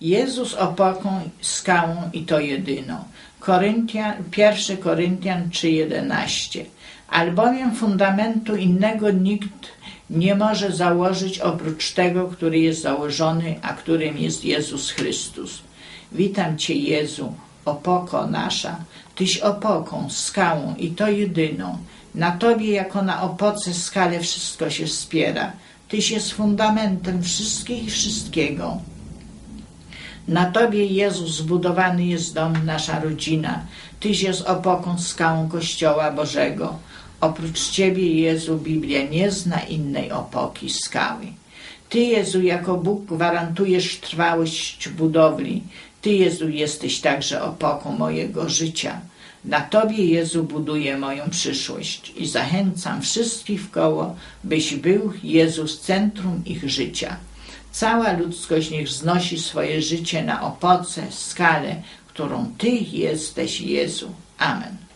Jezus opoką, skałą i to jedyną. Koryntian, 1 Koryntian 3,11 Albowiem fundamentu innego nikt nie może założyć oprócz tego, który jest założony, a którym jest Jezus Chrystus. Witam Cię, Jezu, opoko nasza, Tyś opoką, skałą i to jedyną. Na Tobie jako na opoce skale wszystko się wspiera. Tyś jest fundamentem wszystkich i wszystkiego. Na Tobie, Jezus, zbudowany jest dom, nasza rodzina. Tyś jest opoką, skałą Kościoła Bożego. Oprócz Ciebie, Jezu, Biblia nie zna innej opoki, skały. Ty, Jezu, jako Bóg gwarantujesz trwałość budowli. Ty, Jezu, jesteś także opoką mojego życia. Na Tobie, Jezu, buduję moją przyszłość i zachęcam wszystkich w koło, byś był, Jezus, centrum ich życia. Cała ludzkość niech znosi swoje życie na opoce, skalę, którą Ty jesteś, Jezu. Amen.